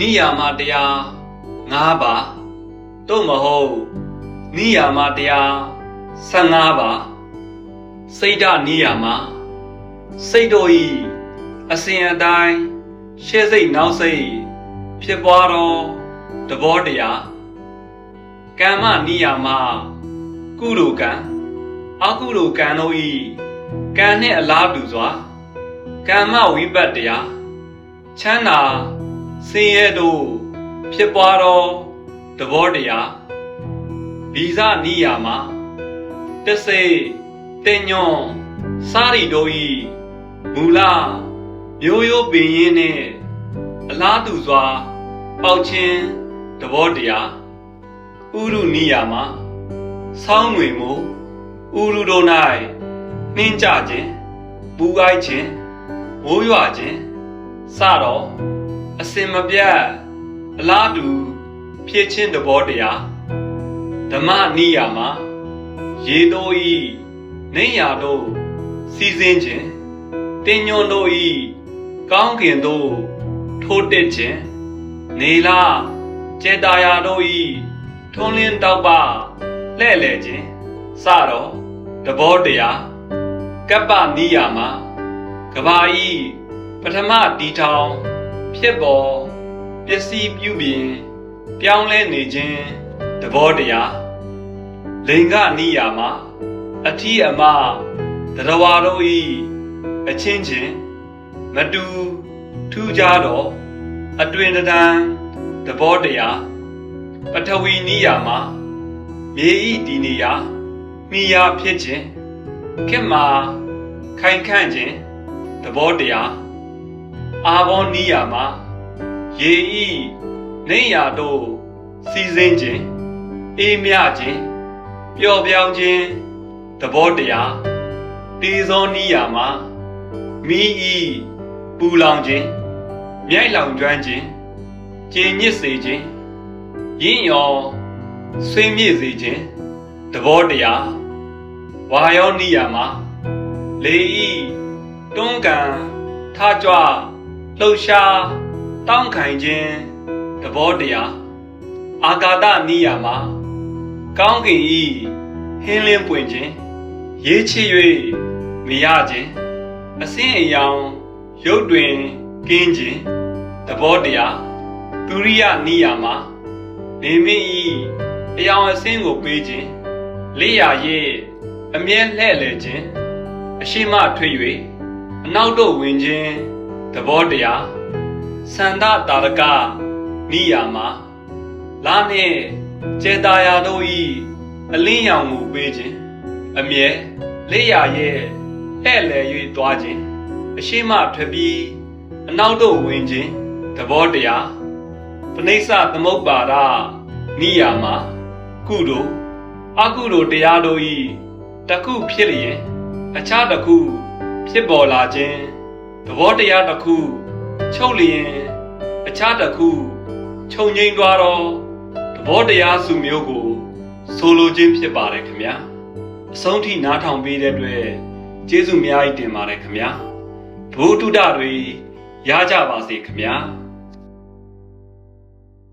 နိယာမတရား၅ပါးတို့မဟုတ်နိယာမတရား15ပါးစိတ်ဓာနိယာမစိတ်တို့ဤအစဉ်အတိုင်းရှေ့စိတ်နောက်စိတ်ဖြစ်ပွားသောသဘောတရားကမ္မနိယာမကုလိုကံအကုလိုကံတို့ဤကံနှင့်အလားတူစွာကမ္မဝိပတ်တရားချမ်းသာ ဆင်းရဲတို့ဖြစ်ပွားသောသဘောတရားဗီဇနိယာမတစိတ်တင်ညွန်စာရီတို့ဤမူလမျိုးရိုးပင်ရင်းနှင့်အလားတူစွာ ပေါက်ခြင်းသဘောတရားဥရုနိယာမဆောင်းငွေမူဥရုတို့၌နှင်းကြခြင်းပူအိုက်ခြင်းမိုးရွာခြင်းစတော့ အစင်မပြတ်အလားတူဖြစ်ခြင်းသဘောတရားဓမ္မနိယာမရေတို့ဤနေရာတို့စီစဉ်ခြင်းတင်ညွန်တို့ဤကောင်းကင်တို့ထိုးတက်ခြင်းနေလာကျေတာယာတို့ဤထွန်းလင်းတောက်ပလှဲ့လေခြင်းစတော့သဘောတရားကပ္ပနိယာမကဘာဤပထမတီထောင် ဖြစ်ပေါ်ပစ္စည်းပြုပြင်ပြောင်းလဲနေခြင်းသဘောတရားလိင်္ဂနိယာမအထီးအမတရဝါတို့ဤအချင်းချင်းမတူထူးခြားတော့အတွင်တံသဘောတရားပထဝီနိယာမမြေဤဒီနေယာမိယာဖြစ်ခြင်းခေတ်မှာခိုင်ခန့်ခြင်းသဘောတရား အာဘောနိယာမရေဤနေရာတို့စီစဉ်ခြင်းအေးမြခြင်းပျော်ပြောင်းခြင်းသဘောတရားတေဇောနိယာမမိဤပူလောင်ခြင်းမြိုက်လောင်ကျွမ်းခြင်းကျင်ညစ်စေခြင်းရင့်ရောဆွေးမြေ့စေခြင်းသဘောတရားဝါယောနိယာမလေဤတွန်းကန်ထကြွ လှုပ်ရှားတောင်းခိုင်ခြင်းသဘောတရားအာဂါတနိယာမကောင်းကင်ဤဟင်းလင်းပွင့်ခြင်းရေးချစ်၍မရခြင်းအစင်းအယောင်ရုပ်တွင်ကင်းခြင်းသဘောတရားသူရိယနိယာမနေမင်းဤအယောင်အစင်းကိုပေးခြင်းလေးရရဲ့အမြဲလှဲ့လေခြင်းအရှိမထွေ၍အနောက်တို့ဝင်ခြင်း သဘောတရားသန္တာတာရကနိယာမလာနှင့်ကျေတာယာတို့ဤအလင်းရောင်ကိုပေးခြင်းအမြဲလေးရရဲ့ဟဲ့လေ၍သွားခြင်းအရှိမထွက်ပြီးအနောက်တို့ဝင်ခြင်းသဘောတရားပဏိစ္စသမုပ္ပါဒနိယာမကုတို့အကုတို့တရားတို့ဤတခုဖြစ်လျင်အခြားတစ်ခုဖြစ်ပေါ်လာခြင်း သဘောတရားတစ်ခုချုပ်လျင်အခြားတစ်ခုခြုံငိမ့်သွားတော့သဘောတရားစုမျိုးကိုဆိုလိုခြင်းဖြစ်ပါတယ်ခင်ဗျာအဆုံးထိနားထောင်ပေးတဲ့အတွက်ကျေးဇူးအများကြီးတင်ပါတယ်ခင်ဗျာဘုဒ္ဓတွေရကြပါစေခင်ဗျာ